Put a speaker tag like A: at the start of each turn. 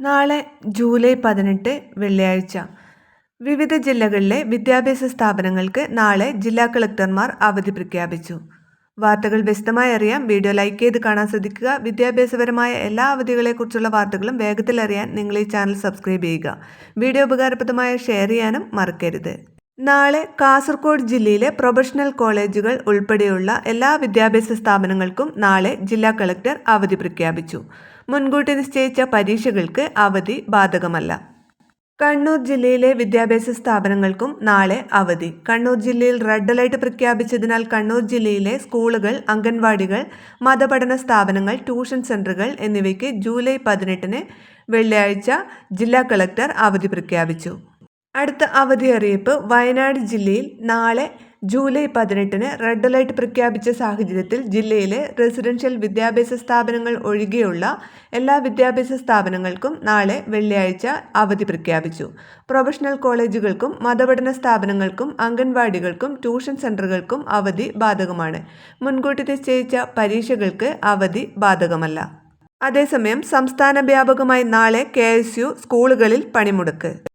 A: നാളെ ജൂലൈ പതിനെട്ട് വെള്ളിയാഴ്ച. വിവിധ ജില്ലകളിലെ വിദ്യാഭ്യാസ സ്ഥാപനങ്ങൾക്ക് നാളെ ജില്ലാ കളക്ടർമാർ അവധി പ്രഖ്യാപിച്ചു. വാർത്തകൾ വ്യക്തമായി അറിയാം വീഡിയോ ലൈക്ക് ചെയ്ത് കാണാൻ ശ്രദ്ധിക്കുക. വിദ്യാഭ്യാസപരമായ എല്ലാ അവധികളെക്കുറിച്ചുള്ള വാർത്തകളും വേഗത്തിൽ അറിയാൻ നിങ്ങൾ ഈ ചാനൽ സബ്സ്ക്രൈബ് ചെയ്യുക. വീഡിയോ ഉപകാരപ്രദമായ ഷെയർ ചെയ്യാനും മറക്കരുത്. നാളെ കാസർഗോഡ് ജില്ലയിലെ പ്രൊഫഷണൽ കോളേജുകൾ ഉൾപ്പെടെയുള്ള എല്ലാ വിദ്യാഭ്യാസ സ്ഥാപനങ്ങൾക്കും നാളെ ജില്ലാ കളക്ടർ അവധി പ്രഖ്യാപിച്ചു. മുൻകൂട്ടി നിശ്ചയിച്ച പരീക്ഷകൾക്ക് അവധി ബാധകമല്ല. കണ്ണൂർ ജില്ലയിലെ വിദ്യാഭ്യാസ സ്ഥാപനങ്ങൾക്കും നാളെ അവധി. കണ്ണൂർ ജില്ലയിൽ റെഡ് അലർട്ട് പ്രഖ്യാപിച്ചതിനാൽ കണ്ണൂർ ജില്ലയിലെ സ്കൂളുകൾ അംഗൻവാടികൾ മതപഠന സ്ഥാപനങ്ങൾ ട്യൂഷൻ സെന്ററുകൾ എന്നിവയ്ക്ക് ജൂലൈ പതിനെട്ടിന് വെള്ളിയാഴ്ച ജില്ലാ കളക്ടർ അവധി പ്രഖ്യാപിച്ചു. അടുത്ത അവധി അറിയിപ്പ് വയനാട് ജില്ലയിൽ നാളെ ജൂലൈ പതിനെട്ടിന് റെഡ് അലർട്ട് പ്രഖ്യാപിച്ച സാഹചര്യത്തിൽ ജില്ലയിലെ റെസിഡൻഷ്യൽ വിദ്യാഭ്യാസ സ്ഥാപനങ്ങൾ ഒഴികെയുള്ള എല്ലാ വിദ്യാഭ്യാസ സ്ഥാപനങ്ങൾക്കും നാളെ വെള്ളിയാഴ്ച അവധി പ്രഖ്യാപിച്ചു. പ്രൊഫഷണൽ കോളേജുകൾക്കും മതപഠന സ്ഥാപനങ്ങൾക്കും അംഗൻവാടികൾക്കും ട്യൂഷൻ സെന്ററുകൾക്കും അവധി ബാധകമാണ്. മുൻകൂട്ടി നിശ്ചയിച്ച പരീക്ഷകൾക്ക് അവധി ബാധകമല്ല. അതേസമയം സംസ്ഥാന വ്യാപകമായി നാളെ കെ സ്കൂളുകളിൽ പണിമുടക്ക്.